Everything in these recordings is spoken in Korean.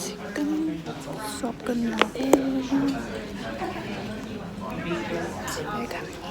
지금 수업 끝나고 집에 갑니다.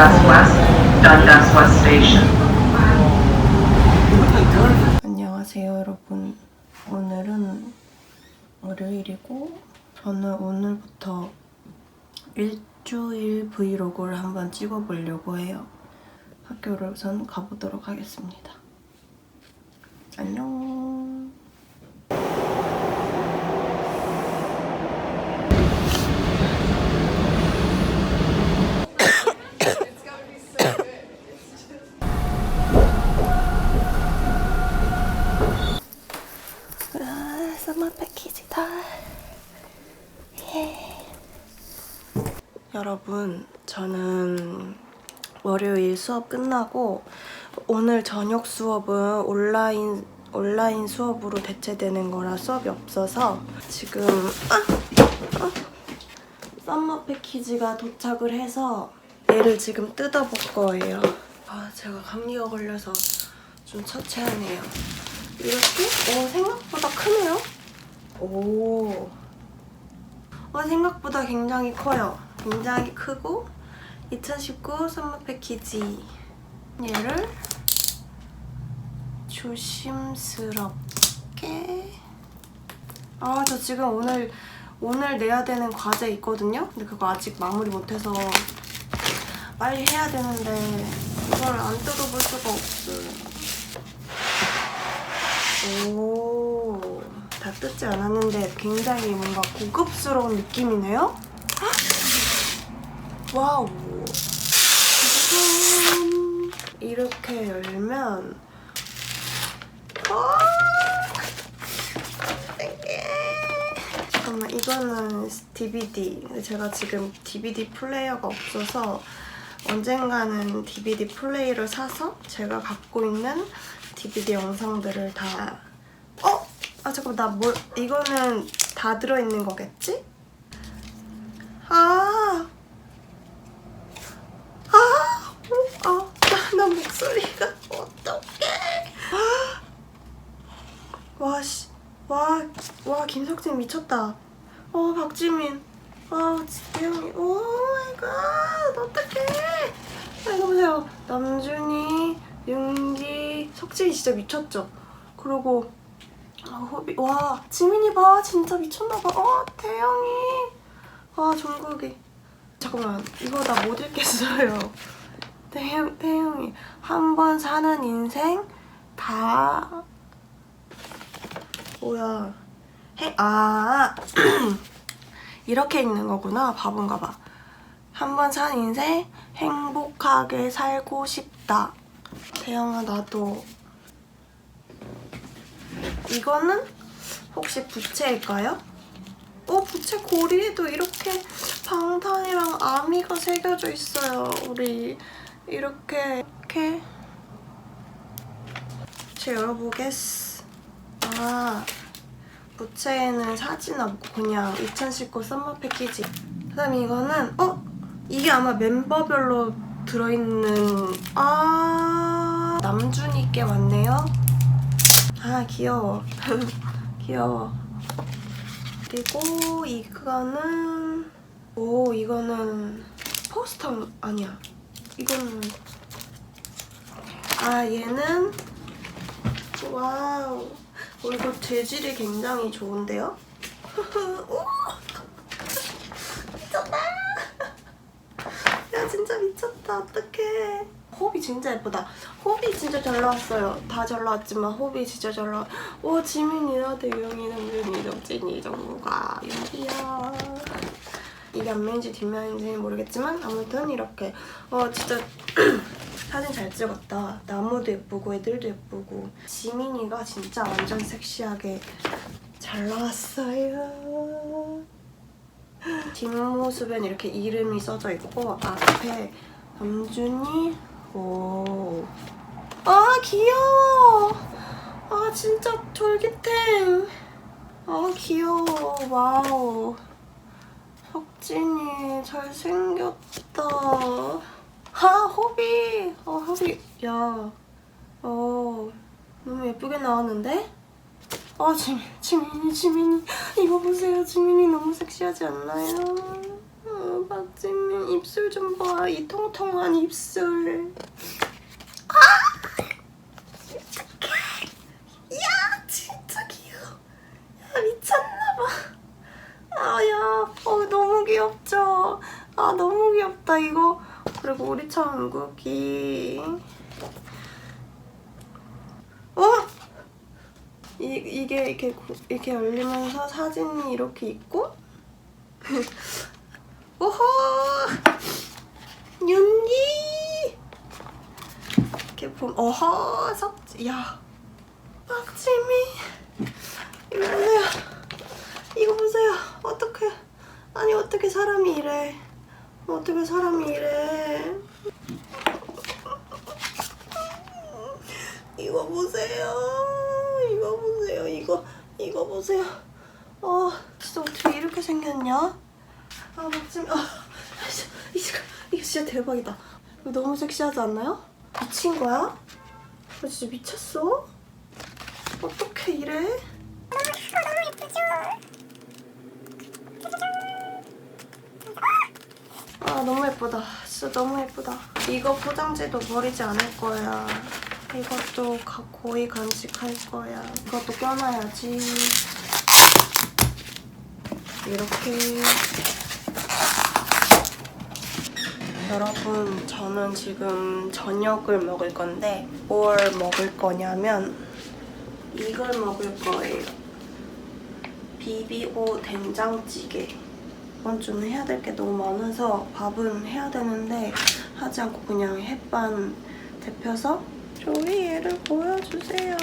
Dundas West, Dundas West Station. 안녕하세요, 여러분. 오늘은 월요일이고, 저는 오늘부터 일주일 브이로그를 한번 찍어보려고 해요. 학교를 우선 가보도록 하겠습니다. 안녕. 아, 서머 패키지다. 예. 여러분, 저는 월요일 수업 끝나고 오늘 저녁 수업은 온라인 온라인 수업으로 대체되는 거라 수업이 없어서 지금 아! 아! 썸머 패키지가 도착을 해서 얘를 지금 뜯어볼 거예요. 아, 제가 감기가 걸려서 좀 처체하네요. 이렇게? 오, 생각보다 크네요? 오. 어, 생각보다 굉장히 커요. 굉장히 크고 2019 썸머 패키지 얘를 조심스럽게 아, 저 지금 오늘 오늘 내야 되는 과제 있거든요. 근데 그거 아직 마무리 못해서 빨리 해야 되는데 이걸 안 뜯어볼 수가 없어요. 오, 다 뜯지 않았는데 굉장히 뭔가 고급스러운 느낌이네요? 헉! 와우. 이렇게 열면 아! 어떡해. 잠깐만 이거는 DVD. 제가 지금 DVD 플레이어가 없어서 언젠가는 DVD 플레이를 사서 제가 갖고 있는 DVD 영상들을 다 어? 아 잠깐만 나 뭘 이거는 다 들어있는 거겠지? 아 아, 아, 나, 나 목소리가 어떡해. 와, 씨. 와, 와, 김석진 미쳤다. 어, 박지민. 아, 지태영이. 오 마이 갓. 어떡해. 아, 이거 보세요. 남준이, 윤기, 석진이 진짜 미쳤죠? 그리고, 아, 호비. 와, 지민이 봐. 진짜 미쳤나봐. 어, 태영이. 아, 종국이. 잠깐만, 이거 나 못 읽겠어요. 태영, 태영이. 한 번 사는 인생 다. 뭐야. 해, 아. 이렇게 읽는 거구나. 바본가 봐. 한 번 산 인생 행복하게 살고 싶다. 대영아 나도 이거는 혹시 부채일까요? 어 부채 고리에도 이렇게 방탄이랑 아미가 새겨져 있어요. 우리 이렇게 이렇게 제 열어보겠어. 아 부채에는 사진 없고 그냥 2019 썸머 패키지. 그 다음 이거는 어 이게 아마 멤버별로 들어있는 아 남준이께 왔네요. 아 귀여워 귀여워. 그리고 이거는 오 이거는 포스터 아니야. 이거는 아 얘는 와우. 어, 이거 재질이 굉장히 좋은데요? 미쳤다! 야 진짜 미쳤다. 어떡해. 호비 진짜 예쁘다. 호비 진짜 잘 나왔어요. 다 잘 나왔지만 호비 진짜 잘 나와. 와 지민이 나 대경이 남준이 정진이 정우가. 윤기야. 이게 앞면인지 뒷면인지는 모르겠지만 아무튼 이렇게. 어 진짜 사진 잘 찍었다 나무도 예쁘고 애들도 예쁘고 지민이가 진짜 완전 섹시하게 잘 나왔어요 뒷모습엔 이렇게 이름이 써져 있고 앞에 남준이 오. 아 귀여워. 아 진짜 쫄깃해. 아 귀여워. 와우. 석진이 잘생겼다. 아 호비. 아 호비. 야. 어 너무 예쁘게 나왔는데? 아 지민, 지민이 지민이 이거 보세요 지민이 너무 섹시하지 않나요? 아, 박지민 입술 좀 봐 이 통통한 입술 아 야 진짜 귀여워 야 미쳤나봐 아야 어, 너무 귀엽죠 아 너무 귀엽다 이거 그리고 우리 천국이. 어? 이, 이게 이렇게 구- 이렇게 열리면서 사진이 이렇게 있고? 오호! 윤기! 이렇게 보면 어허! 석지 야! 박지미 이거 보세요. 이거 보세요. 어떻게 아니 어떻게 사람이 이래 어떻게 사람이 이래 이거 보세요. 이거 보세요. 이거 이거 보세요. 아 진짜 어떻게 이렇게 생겼냐? 아 막sim 아 진짜, 이거 진짜 대박이다. 이거 너무 섹시하지 않나요? 미친 거야? 나 진짜 미쳤어? 어떻게 이래? 아 너무 예쁘다. 진짜 너무 예쁘다. 이거 포장지도 버리지 않을 거야. 이것도 가- 거의 간직할 거야. 이것도 껴놔야지. 이렇게. 여러분, 저는 지금 저녁을 먹을 건데 뭘 먹을 거냐면 이걸 먹을 거예요. 비비오 된장찌개. 이번 주는 해야 될 게 너무 많아서 밥은 해야 되는데 하지 않고 그냥 햇반 데펴서 얘를 보여주세요.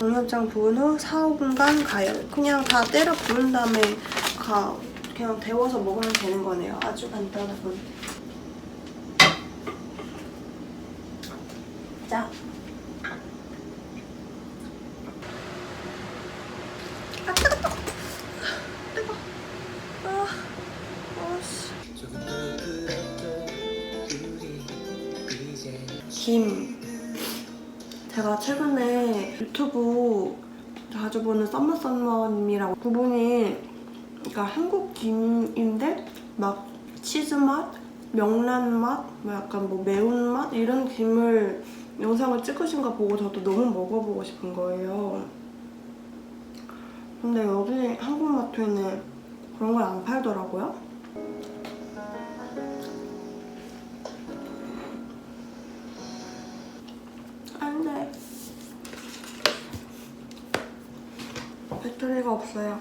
양념장 부은 후 4, 5분간 가요. 그냥 다 때려 부은 다음에 가 그냥 데워서 먹으면 되는 거네요. 아주 간단하군. 최근에 유튜브 자주 보는 썸머썸머님이라고 그분이 그러니까 한국 김인데 막 치즈 맛, 명란 맛, 뭐 약간 뭐 매운 맛 이런 김을 영상을 찍으신 거 보고 저도 너무 먹어보고 싶은 거예요. 근데 여기 한국 마트에는 그런 걸 안 팔더라고요. 붙을 리가 없어요.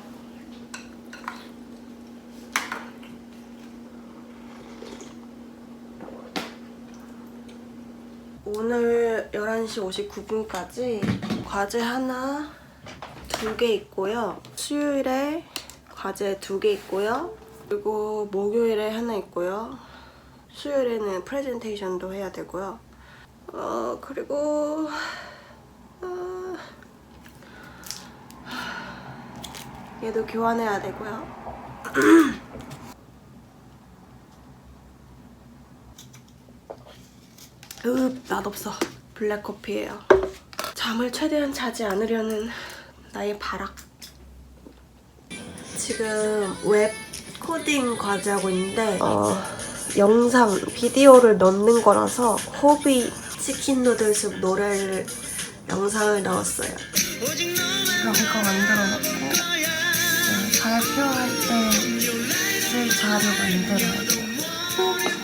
오늘 11시 59분까지 과제 하나, 두 개 있고요. 수요일에 과제 두 개 있고요. 그리고 목요일에 하나 있고요. 수요일에는 프레젠테이션도 해야 되고요. 어, 그리고 얘도 교환해야 되고요. 으, 맛없어. 블랙커피예요. 잠을 최대한 자지 않으려는 나의 바락. 지금 웹 코딩 과제하고 있는데 어, 영상, 비디오를 넣는 거라서 호비 치킨 누들숲 노래를 영상을 넣었어요. 이거 만들어놨고 발표할 때쓸 자료가 만들어놨고